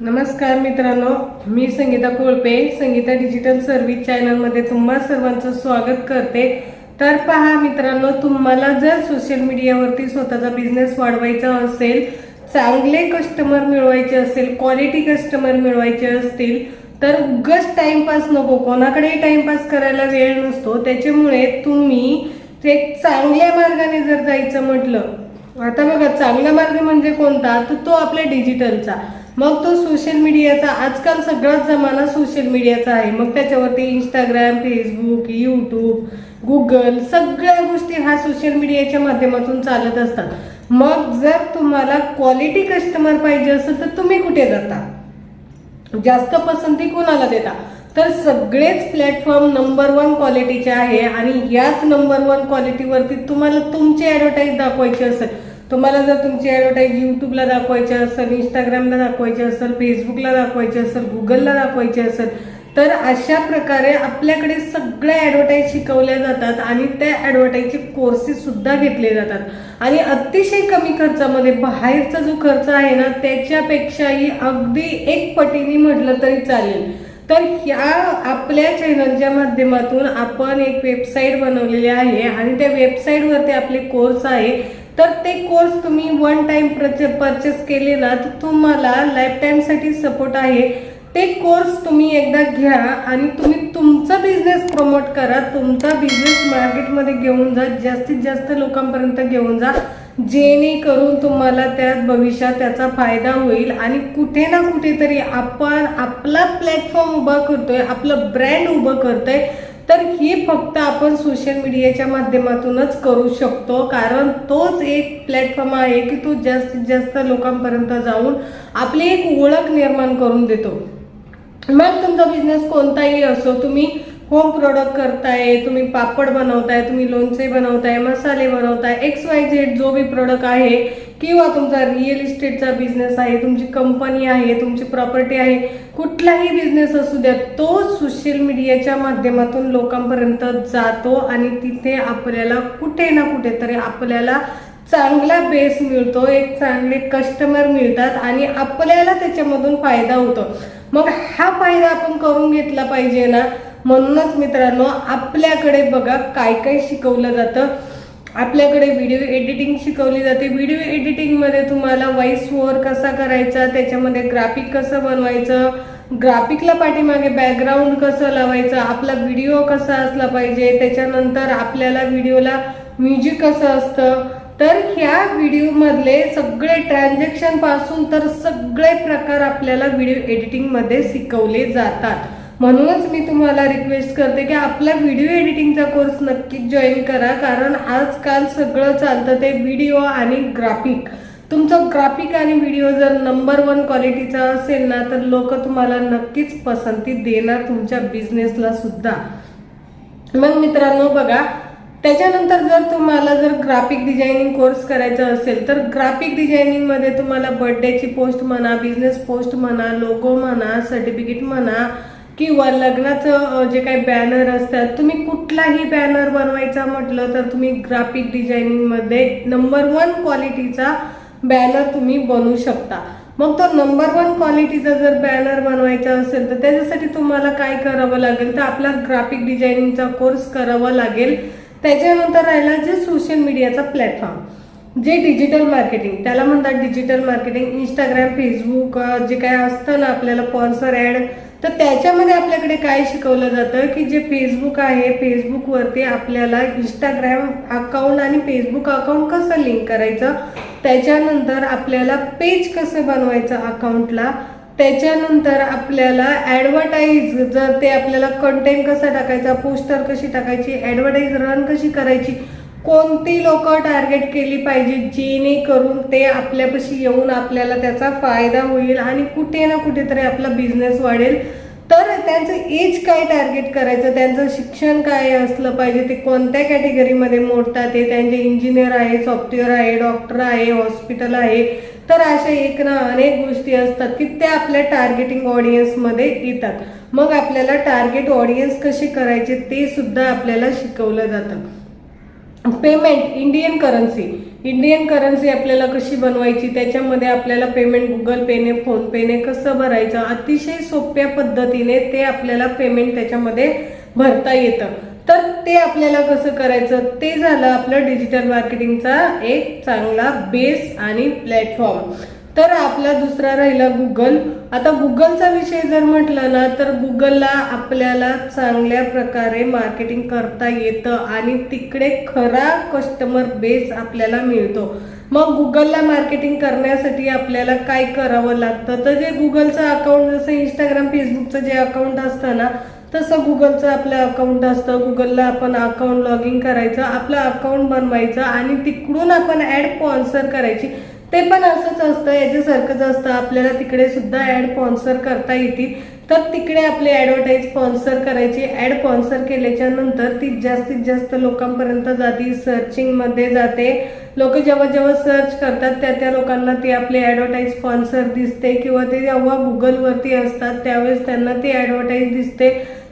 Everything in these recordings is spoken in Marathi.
नमस्कार मित्रांनो मी संगीता कोळपे संगीता डिजिटल सर्व्हिस चॅनलमध्ये तुम्हा सर्वांचं स्वागत करते. तर पहा मित्रांनो तुम्हाला जर सोशल मीडियावरती स्वतःचा बिझनेस वाढवायचा असेल चांगले कस्टमर मिळवायचे असेल क्वालिटी कस्टमर मिळवायचे असतील तर उगच टाइमपास नको. कोणाकडेही टाइमपास करायला वेळ नसतो. त्याच्यामुळे तुम्ही ते चांगल्या मार्गाने जर जायचं म्हटलं आता बघा चांगला मार्ग म्हणजे कोणता? तर तो आपल्या डिजिटलचा मग तो सोशल मीडियाचा आजकाल सगळाच जमाना सोशल मीडियाचा आहे. मग त्याच्यावरती इंस्टाग्राम फेसबुक यूट्यूब गुगल सगळ्या गोष्टी हा सोशल मीडियाच्या माध्यमातून चालत असतात. मग जर तुम्हाला क्वालिटी कस्टमर पाहिजे असेल तर तुम्ही कुठे जाता? जास्त पसंती कोणाला देता? तर सगळेच प्लॅटफॉर्म नंबर वन क्वालिटीचे आहे आणि याच नंबर वन क्वालिटीवरती तुम्हाला तुमची ॲडव्हर्टाईज दाखवायची असेल. तुम्हाला जर तुमची ॲडव्हर्टाईज यूट्यूबला दाखवायची असेल इंस्टाग्रामला दाखवायची असेल फेसबुकला दाखवायची असेल गुगलला दाखवायची असेल तर अशा प्रकारे आपल्याकडे सगळ्या ॲडव्हर्टाईज शिकवल्या जातात आणि त्या ॲडव्हर्टाईजचे कोर्सेस सुद्धा घेतले जातात. आणि अतिशय कमी खर्चामध्ये बाहेरचा जो खर्च आहे ना त्याच्यापेक्षाही अगदी एक पटीने म्हटलं तरी चालेल. तर ह्या आपल्या चॅनलच्या माध्यमातून आपण एक वेबसाईट बनवलेली आहे आणि त्या वेबसाईटवरती आपले कोर्स आहे. तर ते कोर्स तुम्ही वन टाइम परचेस केले ना तर तुम्हाला लाईफ टाईमसाठी सपोर्ट आहे. ते कोर्स तुम्ही एकदा घ्या आणि तुम्ही तुमचा बिझनेस प्रमोट करा. तुमचा बिझनेस मार्केटमध्ये घेऊन जा. जास्तीत जास्त लोकांपर्यंत घेऊन जा. जेणेकरून तुम्हाला त्यात भविष्यात त्याचा फायदा होईल. आणि कुठे ना कुठेतरी आपण आपला प्लॅटफॉर्म उभा करतोय आपलं ब्रँड उभं करतोय. तर ही फक्त आपण सोशल मीडियाच्या माध्यमातूनच करू शकतो. कारण तोच एक प्लॅटफॉर्म आहे की तो जास्तीत जास्त लोकांपर्यंत जाऊन आपली एक ओळख निर्माण करून देतो. मग तुमचा बिझनेस कोणताही असो तुम्ही होम प्रोडक्ट करताय तुम्ही पापड बनवताय तुम्ही लोणचे बनवताय मसाले बनवताय एक्स वाय झेड जो बी प्रोडक्ट आहे किंवा तुमचा रिअल इस्टेटचा बिझनेस आहे तुमची कंपनी आहे तुमची प्रॉपर्टी आहे कुठलाही बिझनेस असू द्या तो सोशल मीडियाच्या माध्यमातून लोकांपर्यंत जातो आणि तिथे आपल्याला कुठे ना कुठेतरी आपल्याला चांगला बेस मिळतो एक चांगले कस्टमर मिळतात आणि आपल्याला त्याच्यामधून फायदा होतो. मग हा फायदा आपण करून घेतला पाहिजे ना म्हणूनच मित्रांनो आपल्याकडे बघा काय काय शिकवलं जातं. आपल्याकडे व्हिडिओ एडिटिंग शिकवली जाते. व्हिडिओ एडिटिंगमध्ये तुम्हाला व्हॉइस ओवर कसा करायचा त्याच्यामध्ये ग्राफिक कसं बनवायचं ग्राफिकला पाठीमागे बॅकग्राऊंड कसं लावायचं आपला व्हिडिओ कसा असला पाहिजे त्याच्यानंतर आपल्याला व्हिडिओला म्युझिक कसं असतं. तर ह्या व्हिडिओमधले सगळे ट्रान्झॅक्शनपासून तर सगळे प्रकार आपल्याला व्हिडिओ एडिटिंगमध्ये शिकवले जातात. म्हणूनच मी तुम्हाला रिक्वेस्ट करते की आपला व्हिडिओ एडिटिंगचा कोर्स नक्कीच जॉईन करा कारण आजकाल सगळं चालतं ते व्हिडिओ आणि ग्राफिक तुमचं ग्राफिक आणि व्हिडिओ जर नंबर वन क्वालिटीचा असेल ना तर लोक तुम्हाला नक्कीच पसंती देणार तुमच्या बिझनेसला सुद्धा. मग मित्रांनो बघा त्याच्यानंतर जर तुम्हाला जर ग्राफिक डिझायनिंग कोर्स करायचा असेल तर ग्राफिक डिझायनिंगमध्ये तुम्हाला बर्थडेची पोस्ट म्हणा बिझनेस पोस्ट म्हणा लोगो म्हणा सर्टिफिकेट म्हणा किंवा लग्नाचं जे काही बॅनर असतात तुम्ही कुठलाही बॅनर बनवायचा म्हटलं तर तुम्ही ग्राफिक डिझायनिंगमध्ये नंबर वन क्वालिटीचा बॅनर तुम्ही बनवू शकता. मग तो नंबर वन क्वालिटीचा जर बॅनर बनवायचा असेल तर त्याच्यासाठी तुम्हाला काय करावं लागेल? तर आपला ग्राफिक डिझायनिंगचा कोर्स करावा लागेल. त्याच्यानंतर राहिला जे सोशल मीडियाचा प्लॅटफॉर्म जे डिजिटल मार्केटिंग त्याला म्हणतात डिजिटल मार्केटिंग इंस्टाग्राम फेसबुक जे काय असतं ना आपल्याला स्पॉन्सर ॲड तर त्याच्यामध्ये आपल्याकडे काय शिकवलं जातं की जे फेसबुक आहे फेसबुकवरती आपल्याला इंस्टाग्राम अकाउंट आणि फेसबुक अकाउंट कसं लिंक करायचं? त्याच्यानंतर आपल्याला पेज कसं बनवायचं अकाउंटला त्याच्यानंतर आपल्याला ॲडव्हर्टाईज जर ते आपल्याला कंटेंट कसा टाकायचा पोस्टर कशी टाकायची ॲडव्हर्टाईज रन कशी करायची कोणती लोक टार्गेट केली पाहिजे जेणेकरून ते आपल्यापाशी येऊन आपल्याला त्याचा फायदा होईल आणि कुठे ना कुठेतरी आपला बिझनेस वाढेल? तर त्यांचं एज काय टार्गेट करायचं? त्यांचं शिक्षण काय असलं पाहिजे? ते कोणत्या कॅटेगरीमध्ये मोडतात? ते त्यांचे इंजिनियर आहे सॉफ्टवेअर आहे डॉक्टर आहे हॉस्पिटल आहे. तर अशा एक ना अनेक गोष्टी असतात की त्या आपल्या टार्गेटिंग ऑडियन्समध्ये येतात. मग आपल्याला टार्गेट ऑडियन्स कसे करायचे ते सुद्धा आपल्याला शिकवलं जातं. Payment Indian currency Indian currency आपल्याला कशी बनवायची? त्याच्यामध्ये आपल्याला पेमेंट गुगल पेने फोनपेने कसं भरायचं? अतिशय सोप्या पद्धतीने ते आपल्याला पेमेंट त्याच्यामध्ये भरता येतं. तर ते आपल्याला कसं करायचं? ते झालं आपलं डिजिटल मार्केटिंगचा एक चांगला बेस आणि प्लॅटफॉर्म तर आपला दुसरा राहिला गुगल आता गुगलचा विषय जर म्हटलं ना तर गुगलला आपल्याला चांगल्या प्रकारे मार्केटिंग करता येतं आणि तिकडे खरा कस्टमर बेस आपल्याला मिळतो. मग गुगलला मार्केटिंग करण्यासाठी आपल्याला काय करावं लागतं? तर जे गुगलचं अकाउंट जसं इंस्टाग्राम फेसबुकचं जे अकाउंट असतं ना तसं गुगलचं आपलं अकाउंट असतं. गुगलला आपण अकाउंट लॉग इन करायचं आपलं अकाउंट बनवायचं आणि तिकडून आपण ऍड स्पॉन्सर करायची. ते पण असंच असतं याच्यासारखंच असतं. आपल्याला तिकडे सुद्धा ऍड स्पॉन्सर करता येतील. तर तिकडे आपली ऍडव्हर्टाईज स्पॉन्सर करायची. ऍड स्पॉन्सर केल्याच्यानंतर ती जास्तीत जास्त लोकांपर्यंत जाते. सर्चिंगमध्ये जाते. लोक जेव्हा जेव्हा सर्च करतात त्या त्या लोकांना ती आपली ऍडव्हर्टाईज स्पॉन्सर दिसते किंवा ते जेव्हा गुगलवरती असतात त्यावेळेस त्यांना ती ऍडव्हर्टाईज दिसते.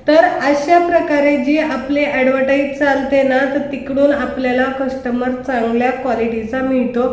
तर अशा प्रकारे जी आपली ऍडव्हर्टाईज चालते ना तर तिकडून आपल्याला कस्टमर चांगल्या क्वालिटीचा मिळतो.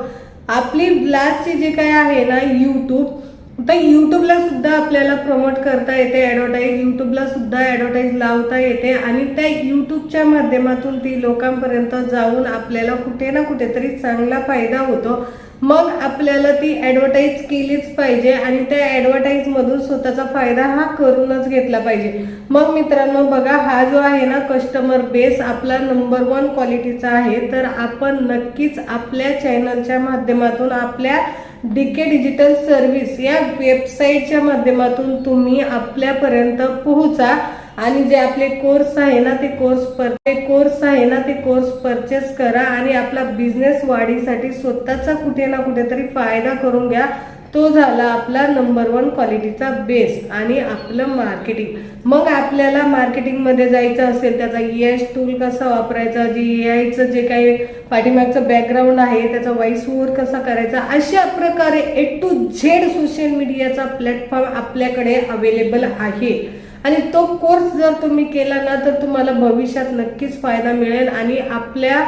आपली लास्टची जे काय आहे ना यूट्यूब तर युट्यूबला सुद्धा आपल्याला प्रमोट करता येते ॲडव्हर्टाईज युट्यूबला सुद्धा ॲडव्हर्टाईज लावता येते आणि त्या युट्यूबच्या माध्यमातून ती लोकांपर्यंत जाऊन आपल्याला कुठे ना कुठेतरी चांगला फायदा होतो. मग आपल्याला ती ॲडव्हर्टाईज केलीच पाहिजे आणि त्या ॲडव्हर्टाईजमधून स्वतःचा फायदा हा करूनच घेतला पाहिजे. मग मित्रांनो बघा हा जो आहे ना कस्टमर बेस आपला नंबर वन क्वालिटीचा आहे. तर आपण नक्कीच आपल्या चॅनलच्या माध्यमातून आपल्या डीके डिजिटल सर्व्हिस या वेबसाईटच्या माध्यमातून तुम्ही आपल्यापर्यंत पोहोचा. आणि जे आपले कोर्स आहे ना ते कोर्स पर कोर्स आहे ना ते कोर्स परचेस करा. आणि आपला बिझनेस वाढीसाठी स्वतःचा कुठे ना कुठेतरी फायदा करून घ्या. तो झाला आपला नंबर वन क्वालिटीचा बेस आणि आपलं मार्केटिंग मग आपल्याला मार्केटिंगमध्ये जायचं असेल त्याचा ए टूल कसा वापरायचा जे ए आयचं जे काही पाठीमागचं बॅकग्राऊंड आहे त्याचा व्हॉइस ओव्हर कसा करायचा अशा प्रकारे ए टू झेड सोशल मीडियाचा प्लॅटफॉर्म आपल्याकडे अवेलेबल आहे. आणि तो कोर्स जर तुम्ही केला ना तर तुम्हाला भविष्यात नक्कीच फायदा मिळेल आणि आपल्या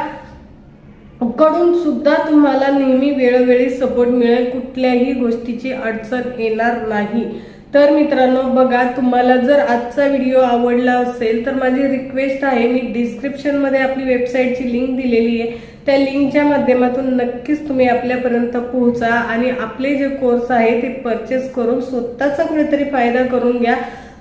कडून सुद्धा तुम्हाला नेहमी वेळोवेळी सपोर्ट मिळेल कुठल्याही गोष्टीची अडचण येणार नाही. तर मित्रांनो बघा तुम्हाला जर आजचा व्हिडिओ आवडला असेल तर माझी रिक्वेस्ट आहे मी डिस्क्रिप्शनमध्ये आपली वेबसाईटची लिंक दिलेली आहे. त्या लिंकच्या माध्यमातून नक्कीच तुम्ही आपल्यापर्यंत पोहोचा आणि आपले जे कोर्स आहे ते परचेस करून स्वतःचा कुठेतरी फायदा करून घ्या.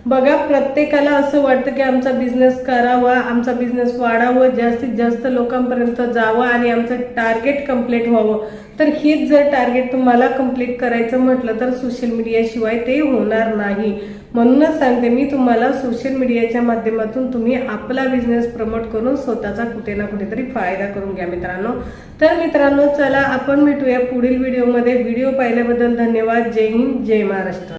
बघा प्रत्येकाला असं वाटतं की आमचा बिझनेस करावा आमचा बिझनेस वाढावं जास्तीत जास्त लोकांपर्यंत जावं आणि आमचं टार्गेट कंप्लीट व्हावं. तर हेच जर टार्गेट तुम्हाला कंप्लीट करायचं म्हटलं तर सोशल मीडियाशिवाय ते होणार नाही. म्हणूनच सांगते मी तुम्हाला सोशल मीडियाच्या माध्यमातून तुम्ही आपला बिझनेस प्रमोट करून स्वतःचा कुठे ना कुठेतरी फायदा करून घ्या मित्रांनो. तर मित्रांनो चला आपण भेटूया पुढील व्हिडिओमध्ये व्हिडिओ पाहिल्याबद्दल धन्यवाद. जय हिंद जय महाराष्ट्र.